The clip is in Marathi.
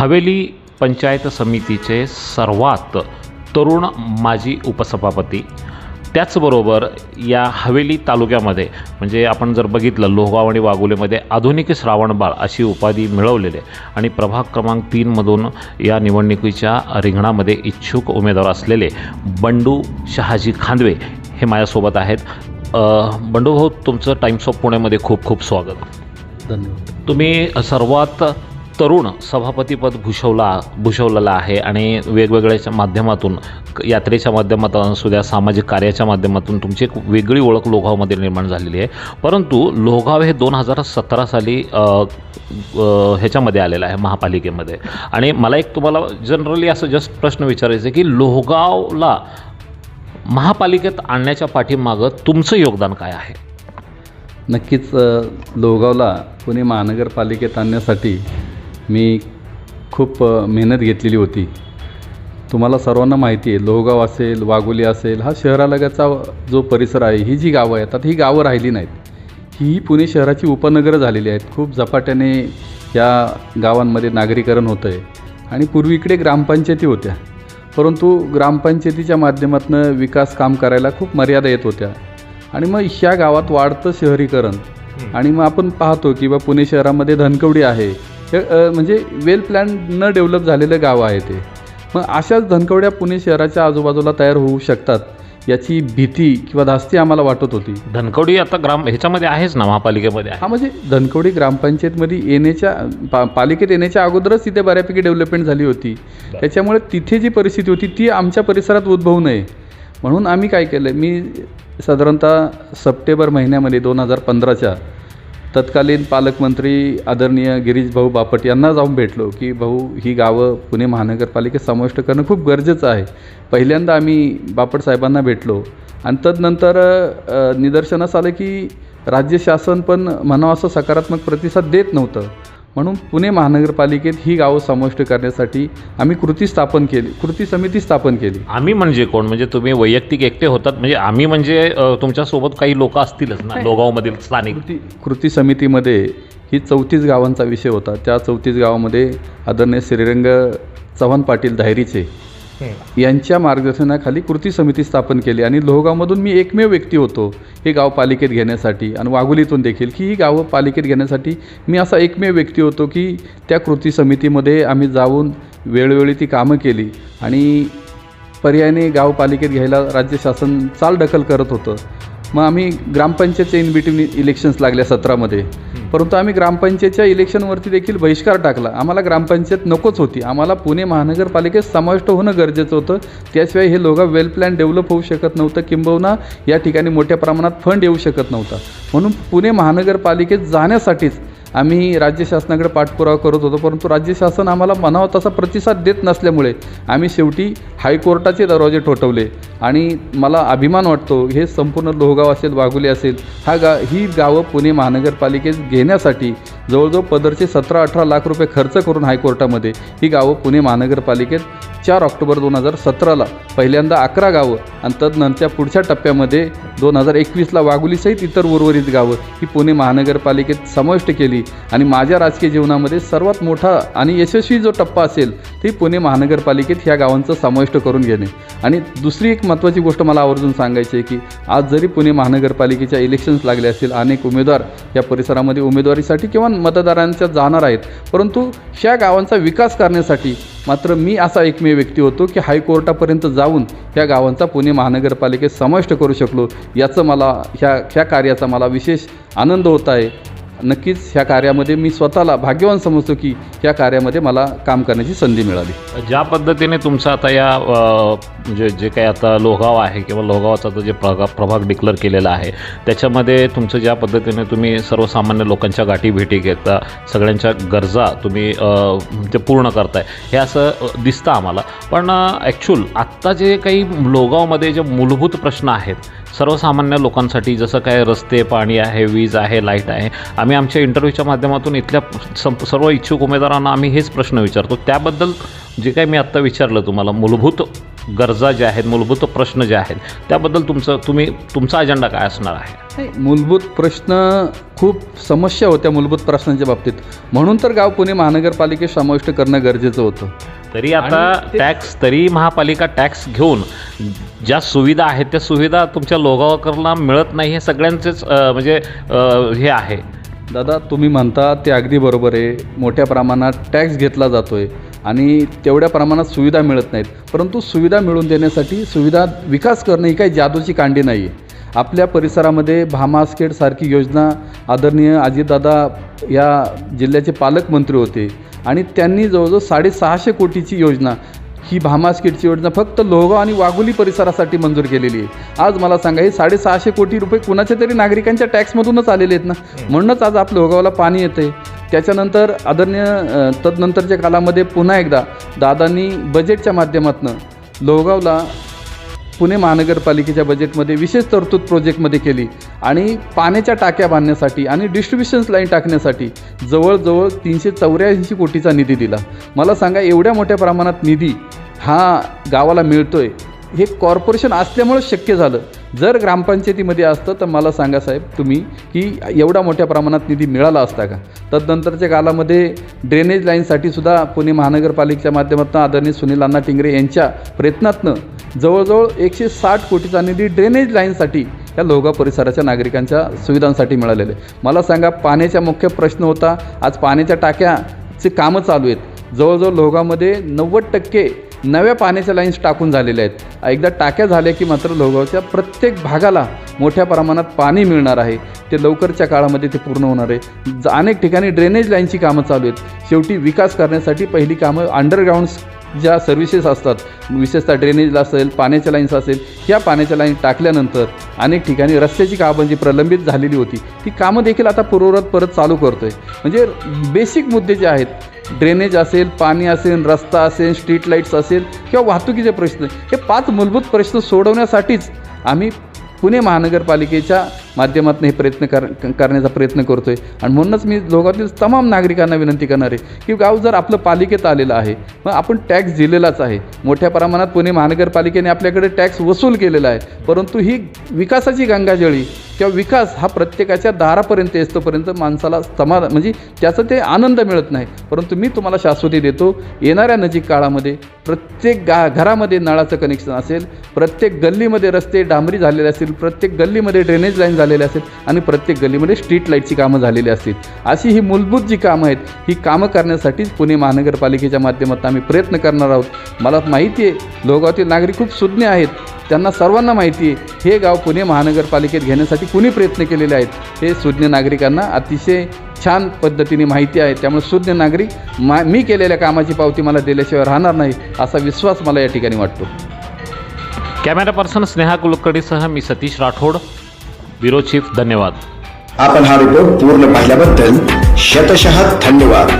हवेली पंचायत समितीचे सर्वात तरुण माजी उपसभापती. त्याचबरोबर या हवेली तालुक्यामध्ये म्हणजे आपण जर बघितलं लोहगाव आणि वाघोलीमध्ये आधुनिक श्रावणबाळ अशी उपाधी मिळवलेले आणि प्रभाग क्रमांक तीनमधून या निवडणुकीच्या रिंगणामध्ये इच्छुक उमेदवार असलेले बंडू शहाजी खांदवे हे माझ्यासोबत आहेत. बंडू भाऊ तुमचं टाइम्स ऑफ पुण्यामध्ये खूप खूप स्वागत. धन्यवाद. तुम्ही सर्वात तरुण सभापतीपद भूषवला भूषवलेलं आहे आणि वेगवेगळ्याच्या माध्यमातून यात्रेच्या माध्यमातून असू द्या सामाजिक कार्याच्या माध्यमातून तुमची एक वेगळी ओळख लोहगावमध्ये निर्माण झालेली आहे. परंतु लोहगाव हे दोन हजार सतरा साली ह्याच्यामध्ये आलेलं आहे महापालिकेमध्ये. आणि मला एक तुम्हाला जनरली असं जस्ट प्रश्न विचारायचं आहे की लोहगावला महापालिकेत आणण्याच्या पाठीमागं तुमचं योगदान काय आहे? नक्कीच लोहगावला पुणे महानगरपालिकेत आणण्यासाठी मी खूप मेहनत घेतलेली होती. तुम्हाला सर्वांना माहिती आहे लोहगाव असेल वाघोली असेल हा शहरालगतचा जो परिसर आहे ही जी गावं आहेत आता ही गावं राहिली नाहीत. ही पुणे शहराची उपनगरं झालेली आहेत. खूप झपाट्याने या गावांमध्ये नागरीकरण होतं आहे आणि पूर्वी इकडे ग्रामपंचायती होत्या. परंतु ग्रामपंचायतीच्या माध्यमातून विकास काम करायला खूप मर्यादा येत होत्या. आणि मग ह्या गावात वाढतं शहरीकरण. आणि मग आपण पाहतो की बा पुणे शहरामध्ये धनकवडी आहे. म्हणजे वेल प्लॅन न डेव्हलप झालेलं गाव आहे ते. मग अशाच धनकवड्या पुणे शहराच्या आजूबाजूला तयार होऊ शकतात याची भीती किंवा धास्ती आम्हाला वाटत होती. धनकवडी आता ग्राम ह्याच्यामध्ये आहेच ना महापालिकेमध्ये हा म्हणजे धनकवडी ग्रामपंचायतमध्ये येण्याच्या पा पालिकेत येण्याच्या अगोदरच तिथे बऱ्यापैकी डेव्हलपमेंट झाली होती. त्याच्यामुळे तिथे जी परिस्थिती होती ती आमच्या परिसरात उद्भवू नये. म्हणून आम्ही काय केलं मी साधारणतः सप्टेंबर महिन्यामध्ये दोन हजार पंधराच्या तत्कालीन पालकमंत्री आदरणीय गिरीश भाऊ बापट यांना जाऊन भेटलो की भाऊ ही गावं पुणे महानगरपालिकेत समाविष्ट करणं खूप गरजेचं आहे. पहिल्यांदा आम्ही बापट साहेबांना भेटलो आणि तदनंतर निदर्शनास आलं की राज्य शासन पण म्हणावं असं सकारात्मक प्रतिसाद देत नव्हतं. म्हणून पुणे महानगरपालिकेत ही गावं समाविष्ट करण्यासाठी आम्ही कृती स्थापन केली. कृती समिती स्थापन केली. आम्ही म्हणजे कोण? म्हणजे तुम्ही वैयक्तिक एकटे होतात. म्हणजे आम्ही म्हणजे अ, तुमच्यासोबत काही लोक असतीलच ना? लोगावमधील स्थानिक. कृती कृती समितीमध्ये ही चौतीस गावांचा विषय होता. त्या चौतीस गावामध्ये आदरणीय श्रीरंग चव्हाण पाटील धायरीचे यांच्या मार्गदर्शनाखाली कृती समिती स्थापन केली आणि लोहगावमधून मी एकमेव व्यक्ती होतो हे गाव पालिकेत घेण्यासाठी आणि वाघोलीतून देखील. की ही गावं पालिकेत घेण्यासाठी मी असा एकमेव व्यक्ती होतो की त्या कृती समितीमध्ये आम्ही जाऊन वेळोवेळी ती कामं केली आणि पर्यायाने गाव पालिकेत घ्यायला राज्य शासन चालढकल करत होतं. मग आम्ही ग्रामपंचायतच्या इन बिटवीन इलेक्शन्स लागल्या सतरामध्ये. परंतु आम्ही ग्रामपंचायतच्या इलेक्शनवरती देखील बहिष्कार टाकला. आम्हाला ग्रामपंचायत नकोच होती. आम्हाला पुणे महानगरपालिकेत समाविष्ट होणं गरजेचं होतं. त्याशिवाय हे लोक वेल प्लॅन डेव्हलप होऊ शकत नव्हतं. किंबहुना या ठिकाणी मोठ्या प्रमाणात फंड येऊ शकत नव्हता. म्हणून पुणे महानगरपालिकेत जाण्यासाठीच आम्ही राज्य शासनाकडे पाठपुरावा करत होतो परंतु राज्य शासन आम्हाला म्हणावा तसा प्रतिसाद देत नसल्यामुळे आम्ही शेवटी हायकोर्टाचे दरवाजे ठोठवले. आणि मला अभिमान वाटतो हे संपूर्ण लोहगाव असेल वाघुली असेल हा गा ही गावं पुणे महानगरपालिकेत घेण्यासाठी जवळजवळ पदरचे सतरा अठरा लाख रुपये खर्च करून हायकोर्टामध्ये ही गावं पुणे महानगरपालिकेत चार ऑक्टोबर दोन हजार सतराला पहिल्यांदा अकरा गावं आणि तदनंतरच्या पुढच्या टप्प्यामध्ये दोन हजार एकवीसला वाघोलीसहित इतर उर्वरित गावं ही पुणे महानगरपालिकेत समाविष्ट केली. आणि माझ्या राजकीय जीवनामध्ये सर्वात मोठा आणि यशस्वी जो टप्पा असेल ती पुणे महानगरपालिकेत ह्या गावांचं समाविष्ट करून घेणे. आणि दुसरी एक महत्त्वाची गोष्ट मला आवर्जून सांगायची आहे की आज जरी पुणे महानगरपालिकेच्या इलेक्शन्स लागले असतील अनेक उमेदवार या परिसरामध्ये उमेदवारीसाठी किंवा मतदारांच्या जाणार आहेत परंतु ह्या गावांचा विकास करण्यासाठी मात्र मी असा एकमेव व्यक्ती होतो की हायकोर्टापर्यंत जाऊन ह्या गावांचा पुणे महानगरपालिकेत समाविष्ट करू शकलो. याचं मला ह्या ह्या कार्याचा मला विशेष आनंद होत आहे. नक्कीच ह्या कार्यामध्ये मी स्वतःला भाग्यवान समजतो की ह्या कार्यामध्ये मला काम करण्याची संधी मिळाली. ज्या पद्धतीने तुमचं आता या म्हणजे जे काही आता लोहगाव आहे किंवा लोहगावाचा तो जे प्रगा प्रभाग डिक्लेअर केलेला आहे त्याच्यामध्ये तुमचं ज्या पद्धतीने तुम्ही सर्वसामान्य लोकांच्या गाठी भेटी घेता सगळ्यांच्या गरजा तुम्ही ते म्हणजे पूर्ण करताय हे असं दिसतं आम्हाला. पण ॲक्च्युअल आत्ता जे काही लोहगावमध्ये जे मूलभूत प्रश्न आहेत सर्वसामान्य लोकांसाठी जसं काय रस्ते पाणी आहे वीज आहे लाइट आहे आम्ही आमच्या इंटरव्ह्यूच्या माध्यमातून इथल्या संप सर्व इच्छुक उमेदवारांना आम्ही हेच प्रश्न विचारतो. त्याबद्दल जे काही मी आत्ता विचारलं तुम्हाला मूलभूत गरजा ज्या आहेत मूलभूत प्रश्न जे आहेत त्याबद्दल तुमचं तुम्ही तुमचा अजेंडा काय असणार आहे? मूलभूत प्रश्न खूप समस्या होत्या मूलभूत प्रश्नांच्या बाबतीत. म्हणून तर गाव पुणे महानगरपालिकेत समाविष्ट करणं गरजेचं होतं. तरी आता टॅक्स तरी महापालिका टॅक्स घेऊन ज्या सुविधा आहेत त्या सुविधा तुमच्या लोगावकरला मिळत नाही हे सगळ्यांचेच म्हणजे हे आहे. दादा तुम्ही म्हणता ते अगदी बरोबर आहे. मोठ्या प्रमाणात टॅक्स घेतला जातो आहे आणि तेवढ्या प्रमाणात सुविधा मिळत नाहीत. परंतु सुविधा मिळवून देण्यासाठी सुविधा विकास करणं ही काही जादूची कांडी नाही आहे आपल्या परिसरामध्ये भामास्केटसारखी योजना आदरणीय अजितदादा या जिल्ह्याचे पालकमंत्री होते आणि त्यांनी जवळजवळ साडेसहाशे कोटीची योजना ही भामास्केटची योजना फक्त लोहगाव आणि वाघोली परिसरासाठी मंजूर केलेली आहे. आज मला सांगा हे साडेसहाशे कोटी रुपये कुणाच्या तरी नागरिकांच्या टॅक्समधूनच आलेले आहेत ना? म्हणूनच आज आपल्या लोहगावला पाणी येते त्याच्यानंतर आदरणीय तदनंतरच्या कालामध्ये पुन्हा एकदा दादांनी बजेटच्या माध्यमातून लोहगावला पुणे महानगरपालिकेच्या बजेटमध्ये विशेष तरतूद प्रोजेक्टमध्ये केली. आणि पाण्याच्या टाक्या बांधण्यासाठी आणि डिस्ट्रीब्युशन लाईन टाकण्यासाठी जवळजवळ तीनशे चौऱ्याऐंशी कोटीचा निधी दिला. मला सांगा एवढ्या मोठ्या प्रमाणात निधी हा गावाला मिळतोय हे कॉर्पोरेशन असल्यामुळं शक्य झालं. जर ग्रामपंचायतीमध्ये असतं तर मला सांगा साहेब तुम्ही की एवढा मोठ्या प्रमाणात निधी मिळाला असता का? तदनंतरच्या कालामध्ये ड्रेनेज लाईनसाठी सुद्धा पुणे महानगरपालिकेच्या माध्यमातून आदरणीय सुनील अण्णा टिंगरे यांच्या प्रयत्नातनं जवळजवळ एकशे साठ कोटीचा निधी ड्रेनेज लाईनसाठी या लोहगाव परिसराच्या नागरिकांच्या सुविधांसाठी मिळालेले आहे. मला सांगा पाण्याचा मुख्य प्रश्न होता. आज पाण्याच्या टाक्याचे कामं चालू आहेत. जवळजवळ लोहगावमध्ये नव्वद टक्के नव्या पाण्याच्या लाईन्स टाकून झालेल्या आहेत. एकदा टाक्या झाल्या की मात्र लोहगावच्या प्रत्येक भागाला मोठ्या प्रमाणात पाणी मिळणार आहे. ते लवकरच्या काळामध्ये ते पूर्ण होणार आहे. ज- अनेक ठिकाणी ड्रेनेज लाईनची कामं चालू आहेत. शेवटी विकास करण्यासाठी पहिली कामं अंडरग्राऊंड ज्या सर्व्हिसेस असतात विशेषतः ड्रेनेजला असेल पाण्याच्या लाईन्स असेल ह्या पाण्याच्या लाईन टाकल्यानंतर अनेक ठिकाणी रस्त्याची कामं जी प्रलंबित झालेली होती ती कामं देखील आता पूर्ववत परत चालू करतो आहे म्हणजे बेसिक मुद्दे जे आहेत ड्रेनेज असेल पाणी असेल रस्ता असेल स्ट्रीट लाईट्स असेल किंवा वाहतुकीचे प्रश्न हे पाच मूलभूत प्रश्न सोडवण्यासाठीच आम्ही पुणे महानगरपालिकेच्या माध्यमातून हे प्रयत्न कर करण्याचा प्रयत्न करतो आहे आणि म्हणूनच मी लोकातील तमाम नागरिकांना विनंती करणार आहे की गाव जर आपलं पालिकेत आलेलं आहे मग आपण टॅक्स दिलेलाच आहे. मोठ्या प्रमाणात पुणे महानगरपालिकेने आपल्याकडे टॅक्स वसूल केलेला आहे. परंतु ही विकासाची गंगाजळी किंवा विकास हा प्रत्येकाच्या दारापर्यंत येतोपर्यंत माणसाला समाधान म्हणजे त्याचं ते आनंद मिळत नाही. परंतु मी तुम्हाला शाश्वती देतो येणाऱ्या नजीक काळामध्ये प्रत्येक गा घरामध्ये नळाचं कनेक्शन असेल प्रत्येक गल्लीमध्ये रस्ते डांबरी झालेले असतील प्रत्येक गल्लीमध्ये ड्रेनेज लाईन झालेले असेल आणि प्रत्येक गल्लीमध्ये स्ट्रीट लाईटची कामं झालेली असतील. अशी ही मूलभूत जी कामं आहेत ही कामं करण्यासाठीच पुणे महानगरपालिकेच्या माध्यमातून आम्ही प्रयत्न करणार आहोत. मला माहिती आहे लोगावातील नागरिक खूप सुज्ञ आहेत. त्यांना सर्वांना माहिती आहे हे गाव पुणे महानगरपालिकेत घेण्यासाठी कुणी प्रयत्न केलेले आहेत? हे सुज्ञ नागरिकांना अतिशय छान पद्धतीने माहिती आहे. त्यामुळे सुज्ञ नागरिक मा मी केलेल्या कामाची पावती मला दिल्याशिवाय राहणार नाही असा विश्वास मला या ठिकाणी वाटतो. कॅमेरा पर्सन स्नेहा कुलकर्णीसह मी सतीश राठोड. ब्युरो चीफ धन्यवाद. आपण हा रिपोर्ट पूर्ण पाहिल्याबद्दल शतशः धन्यवाद.